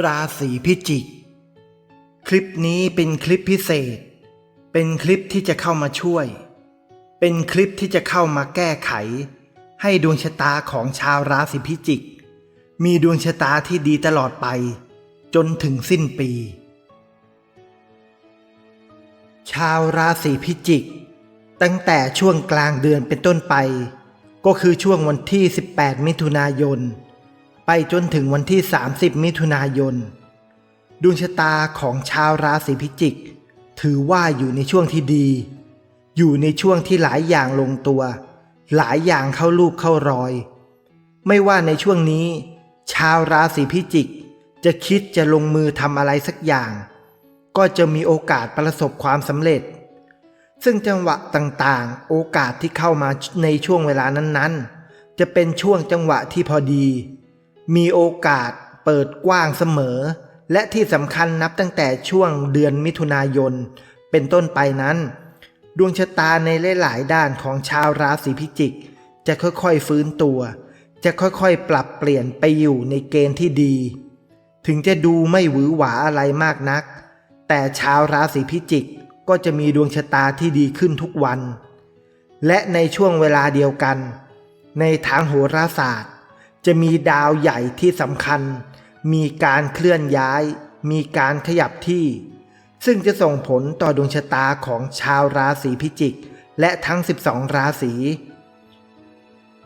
ราศีพิจิก คลิปนี้เป็นคลิปพิเศษ เป็นคลิปที่จะเข้ามาช่วย เป็นคลิปที่จะเข้ามาแก้ไข ให้ดวงชะตาของชาวราศีพิจิก มีดวงชะตาที่ดีตลอดไป จนถึงสิ้นปี ชาวราศีพิจิก ตั้งแต่ช่วงกลางเดือนเป็นต้นไป ก็คือช่วงวันที่ 18 มิถุนายน ไปจนถึงวันที่ 30 มิถุนายน ดวงชะตาของชาวราศีพิจิก ถือว่าอยู่ในช่วงที่ดี อยู่ในช่วงที่หลายอย่างลงตัว หลายอย่างเข้ารูปเข้ารอย ไม่ว่าในช่วงนี้ ชาวราศีพิจิก จะคิดจะลงมือทำอะไรสักอย่าง ก็จะมีโอกาสประสบความสำเร็จ ซึ่งจังหวะต่างๆ โอกาสที่เข้ามาในช่วงเวลานั้นๆ จะเป็นช่วงจังหวะที่พอดี มีโอกาสเปิดกว้างเสมอ และที่สำคัญนับตั้งแต่ช่วงเดือนมิถุนายน เป็นต้นไปนั้น ดวงชะตาในหลายๆด้านของชาวราศีพิจิก จะค่อยๆฟื้นตัว จะค่อยๆปรับเปลี่ยนไปอยู่ในเกณฑ์ที่ดี ถึงจะดูไม่หวือหวาอะไรมากนัก แต่ชาวราศีพิจิกก็จะมีดวงชะตาที่ดีขึ้นทุกวัน และในช่วงเวลาเดียวกัน ในทางโหราศาสตร์ จะมีดาวใหญ่ที่สำคัญ มีการเคลื่อนย้าย มีการขยับที่ ซึ่งจะส่งผลต่อดวงชะตาของชาวราศีพิจิก และทั้ง 12 ราศี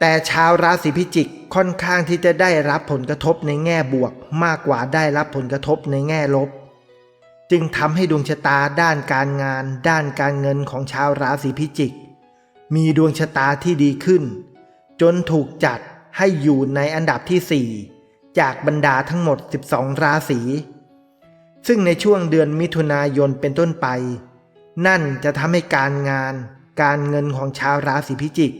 แต่ชาวราศีพิจิกค่อนข้างที่จะได้รับผลกระทบในแง่บวกมากกว่าได้รับผลกระทบในแง่ลบ จึงทำให้ดวงชะตาด้านการงาน ด้านการเงินของชาวราศีพิจิก มีดวงชะตาที่ดีขึ้น จนถูกจัด ให้อยู่ในอันดับที่ 4 จากบรรดาทั้งหมด 12 ราศี ซึ่งในช่วงเดือนมิถุนายนเป็นต้นไป นั่นจะทำให้การงาน การเงินของชาวราศีพิจิก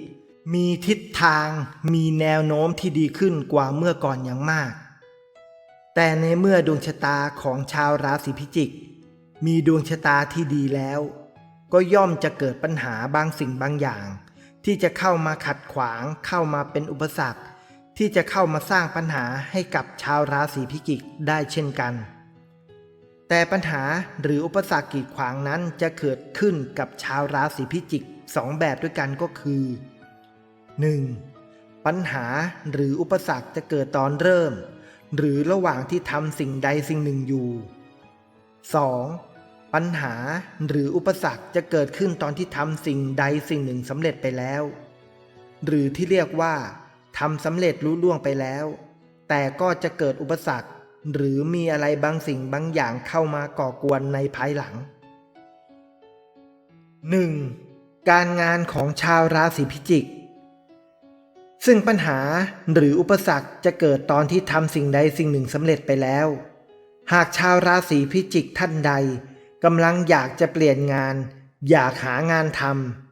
มีทิศทางมีแนวโน้มที่ดีขึ้นกว่าเมื่อก่อนอย่างมาก แต่ในเมื่อดวงชะตาของชาวราศีพิจิก มีดวงชะตาที่ดีแล้ว ก็ย่อมจะเกิดปัญหาบางสิ่งบางอย่าง ที่จะเข้ามาขัดขวางเข้ามาเป็นอุปสรรค ที่จะเข้ามาสร้างปัญหาให้กับชาวราศีพิจิกได้เช่นกัน แต่ปัญหาหรืออุปสรรคกีดขวางนั้นจะเกิดขึ้นกับชาวราศีพิจิกสองแบบด้วยกันก็คือ 1. ปัญหาหรืออุปสรรคจะเกิดตอนเริ่ม หรือระหว่างที่ทำสิ่งใดสิ่งหนึ่งอยู่ 2. ปัญหาหรืออุปสรรคจะเกิดขึ้นตอนที่ทำสิ่งใดสิ่งหนึ่งสำเร็จไปแล้ว หรือที่เรียกว่าทำสำเร็จรู้ล่วงไปแล้ว แต่ก็จะเกิดอุปสรรค หรือมีอะไรบางสิ่งบางอย่างเข้ามาก่อกวนในภายหลัง 1. การงานของชาวราศีพิจิก ซึ่งปัญหาหรืออุปสรรคจะเกิดตอนที่ทำสิ่งใดสิ่งหนึ่งสำเร็จไปแล้ว หากชาวราศีพิจิกท่านใด กำลังอยากจะเปลี่ยนงาน อยากหางานท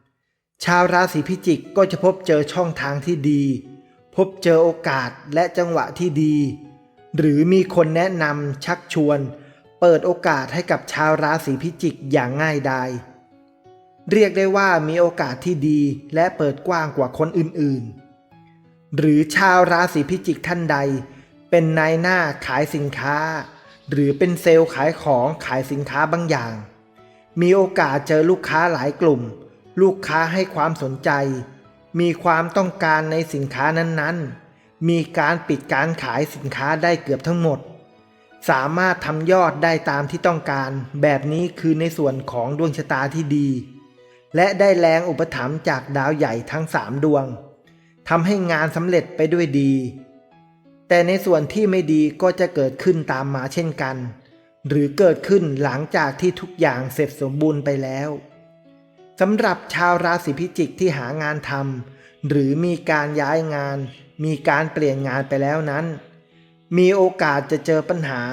ำชาวราศีพิจิกก็จะพบเจอช่องทางที่ดี พบเจอโอกาสและจังหวะที่ดี หรือมีคนแนะนำชักชวน เปิดโอกาสให้กับชาวราศีพิจิกอย่างง่ายดายเรียกได้ว่ามีโอกาสที่ดีและเปิดกว้างกว่าคนอื่นๆ หรือชาวราศีพิจิกท่านใด เป็นนายหน้าขายสินค้า หรือเป็นเซลล์ขายของขายสินค้าบางอย่าง มีโอกาสเจอลูกค้าหลายกลุ่ม ลูกค้าให้ความสนใจ มีความต้องการในสินค้านั้นๆ มีการปิดการขายสินค้าได้เกือบทั้งหมด สามารถทำยอดได้ตามที่ต้องการ แบบนี้คือในส่วนของดวงชะตาที่ดี และได้แรงอุปถัมภ์จากดาวใหญ่ทั้งสามดวงทำให้งานสำเร็จไปด้วยดี แต่ในส่วนที่ไม่ดีก็จะเกิดขึ้นตามมาเช่นกัน หรือเกิดขึ้นหลังจากที่ทุกอย่างเสร็จสมบูรณ์ไปแล้วสำหรับชาวราศีพิจิกที่หางานทำหรือมีการย้ายงาน มีการเปลี่ยนงานไปแล้วนั้น มีโอกาสจะเจอปัญหา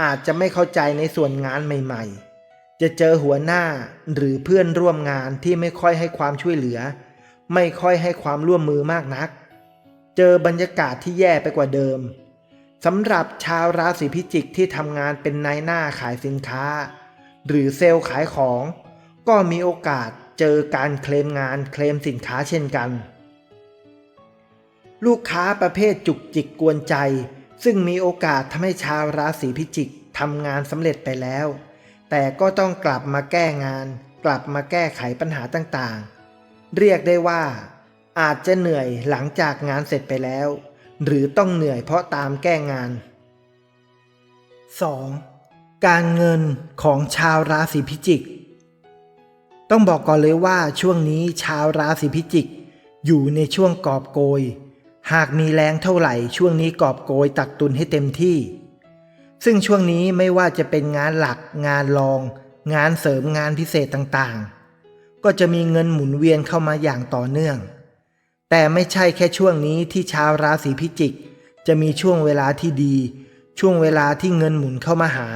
อาจจะไม่เข้าใจในส่วนงานใหม่ ๆ จะเจอหัวหน้าหรือเพื่อนร่วมงานที่ไม่ค่อยให้ความช่วยเหลือ ไม่ค่อยให้ความร่วมมือมากนัก เจอบรรยากาศที่แย่ไปกว่าเดิมสำหรับชาวราศีพิจิกที่ทำงานเป็นนายหน้าขายสินค้า หรือเซลล์ขายของ ก็มีโอกาสเจอการเคลมงานเคลมสินค้าเช่นกัน ลูกค้าประเภทจุกจิกกวนใจ ซึ่งมีโอกาสทำให้ชาวราศีพิจิกทำงานสำเร็จไปแล้ว แต่ก็ต้องกลับมาแก้งาน กลับมาแก้ไขปัญหาต่างๆ เรียกได้ว่า อาจจะเหนื่อยหลังจากงานเสร็จไปแล้ว หรือต้องเหนื่อยเพราะตามแก้งาน 2. การเงินของชาวราศีพิจิก ต้องบอกก่อนเลยว่าช่วงนี้ชาวราศีพิจิก อยู่ในช่วงกอบโกย หากมีแรงเท่าไหร่ช่วงนี้กอบโกยตักตุนให้เต็มที่ ซึ่งช่วงนี้ไม่ว่าจะเป็นงานหลักงานรอง งานเสริมงานพิเศษต่างๆ ก็จะมีเงินหมุนเวียนเข้ามาอย่างต่อเนื่อง แต่ไม่ใช่แค่ช่วงนี้ที่ชาวราศีพิจิก จะมีช่วงเวลาที่ดี ช่วงเวลาที่เงินหมุนเข้ามาหา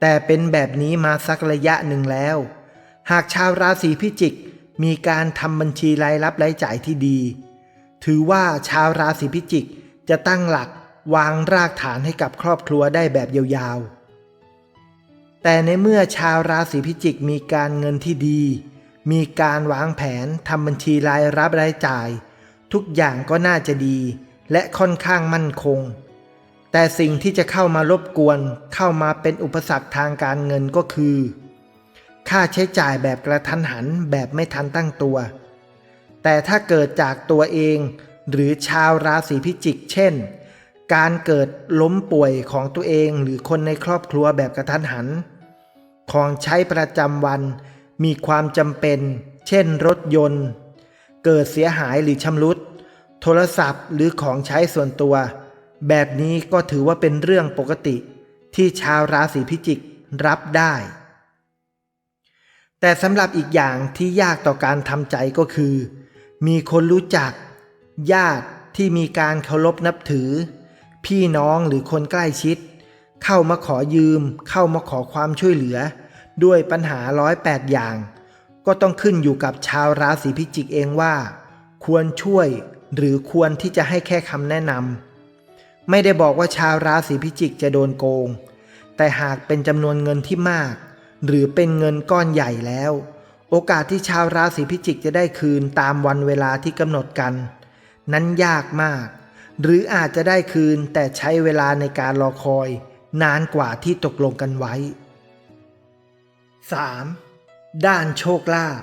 แต่เป็นแบบนี้มาสักระยะหนึ่งแล้ว หากชาวราศีพิจิก มีการทำบัญชีรายรับรายจ่ายที่ดี ถือว่าชาวราศีพิจิกจะตั้งหลักวางรากฐานให้กับครอบครัวได้แบบยาวๆ แต่ในเมื่อชาวราศีพิจิกมีการเงินที่ดี มีการวางแผนทำบัญชีรายรับรายจ่าย ทุกอย่างก็น่าจะดี และค่อนข้างมั่นคง แต่สิ่งที่จะเข้ามารบกวนเข้ามาเป็นอุปสรรคทางการเงินก็คือ ค่าใช้จ่ายแบบกระทันหันแบบไม่ทันตั้งตัว แต่ถ้าเกิดจากตัวเองหรือชาวราศีพิจิก เช่น การเกิดล้มป่วยของตัวเองหรือคนในครอบครัวแบบกระทันหัน ของใช้ประจำวัน มีความจำเป็น เช่นรถยนต์ เกิดเสียหายหรือชำรุด โทรศัพท์หรือของใช้ส่วนตัว แบบนี้ก็ถือว่าเป็นเรื่องปกติ ที่ชาวราศีพิจิกรับได้ แต่สำหรับอีกอย่างที่ยากต่อการทำใจก็คือ มีคนรู้จัก ญาติที่มีการเคารพนับถือ พี่น้องหรือคนใกล้ชิด เข้ามาขอยืม เข้ามาขอความช่วยเหลือ ด้วยปัญหาร้อยแปดอย่าง ก็ต้องขึ้นอยู่กับชาวราศีพิจิกเองว่า ควรช่วยหรือควรที่จะให้แค่คำแนะนำไม่ได้บอกว่าชาวราศีพิจิกจะโดนโกง แต่หากเป็นจำนวนเงินที่มาก หรือเป็นเงินก้อนใหญ่แล้ว โอกาสที่ชาวราศีพิจิกจะได้คืนตามวันเวลาที่กำหนดกัน นั้นยากมาก หรืออาจจะได้คืนแต่ใช้เวลาในการรอคอย นานกว่าที่ตกลงกันไว้ 3. ด้านโชคลาภ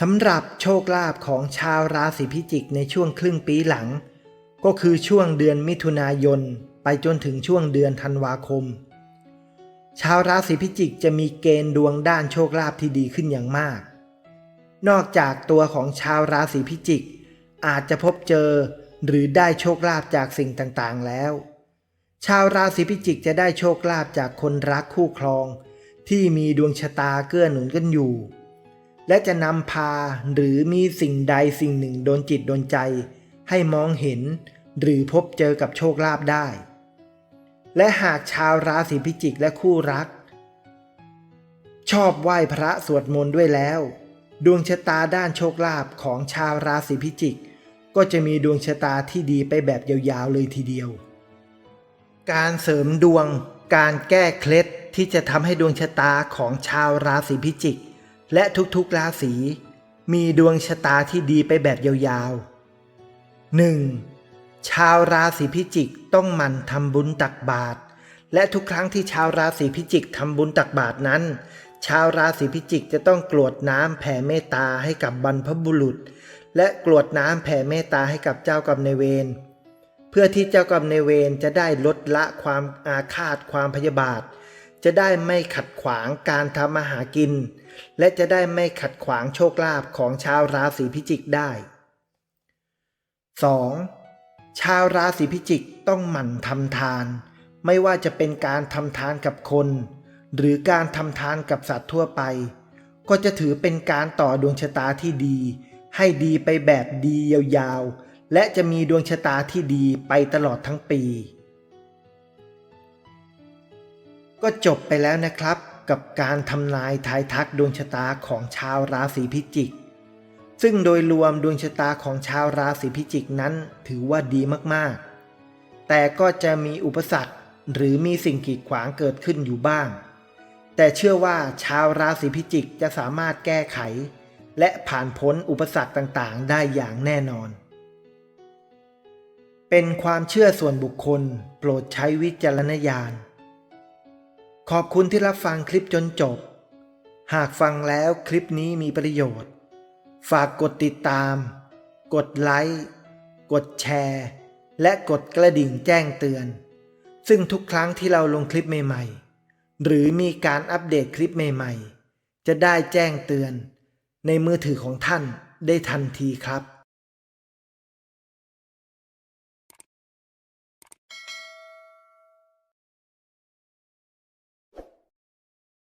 สำหรับโชคลาภของชาวราศีพิจิกในช่วงครึ่งปีหลัง ก็คือช่วงเดือนมิถุนายน ไปจนถึงช่วงเดือนธันวาคม ชาวราศีพิจิกจะมีเกณฑ์ดวงด้านโชคลาภที่ดีขึ้นอย่างมาก นอกจากตัวของชาวราศีพิจิก อาจจะพบเจอหรือได้โชคลาภจากสิ่งต่างๆแล้ว ชาวราศีพิจิกจะได้โชคลาภจากคนรักคู่ครอง ที่มีดวงชะตาเกื้อหนุนกันอยู่ และจะนำพาหรือมีสิ่งใดสิ่งหนึ่งโดนจิตโดนใจ ให้มองเห็น หรือพบเจอกับโชคลาภได้ และหากชาวราศีพิจิกและคู่รัก ชอบไหว้พระสวดมนต์ด้วยแล้ว ดวงชะตาด้านโชคลาภของชาวราศีพิจิก ก็จะมีดวงชะตาที่ดีไปแบบยาวๆเลยทีเดียว การเสริมดวงการแก้เคล็ด ที่จะทำให้ดวงชะตาของชาวราศีพิจิก และทุกๆราศีมีดวงชะตาที่ดีไปแบบยาวๆ 1. ชาวราศีพิจิกต้องหมั่นทำบุญตักบาตรและทุกครั้งที่ชาวราศีพิจิกทำบุญตักบาตรนั้น ชาวราศีพิจิกจะต้องกรวดน้ำแผ่เมตตาให้กับบรรพบุรุษ และกรวดน้ำแผ่เมตตาให้กับเจ้ากรรมนายเวรเพื่อที่เจ้ากรรมนายเวรจะได้ลดละความอาฆาตความพยาบาท จะได้ไม่ขัดขวางการทำมาหากิน และจะได้ไม่ขัดขวางโชคลาภของชาวราศีพิจิกได้ 2. ชาวราศีพิจิกต้องหมั่นทำทาน ไม่ว่าจะเป็นการทำทานกับคน หรือการทำทานกับสัตว์ทั่วไป ก็จะถือเป็นการต่อดวงชะตาที่ดี ให้ดีไปแบบดียาวๆ และจะมีดวงชะตาที่ดีไปตลอดทั้งปี ก็จบไปแล้วนะครับ กับการทำนายทายทักดวงชะตาของชาวราศีพิจิก ซึ่งโดยรวมดวงชะตาของชาวราศีพิจิกนั้นถือว่าดีมากๆ แต่ก็จะมีอุปสรรคหรือมีสิ่งกีดขวางเกิดขึ้นอยู่บ้าง แต่เชื่อว่าชาวราศีพิจิกจะสามารถแก้ไข และผ่านพ้นอุปสรรคต่างๆ ได้อย่างแน่นอนเเป็นความเชื่อส่วนบุคคล โปรดใช้วิจารณญาณ ขอบคุณที่รับฟังคลิปจนจบ หากฟังแล้วคลิปนี้มีประโยชน์ ฝากกดติดตาม กดไลค์ กดแชร์ และกดกระดิ่งแจ้งเตือน ซึ่งทุกครั้งที่เราลงคลิปใหม่ๆ หรือมีการอัปเดตคลิปใหม่ๆ จะได้แจ้งเตือน ในมือถือของท่านได้ทันทีครับ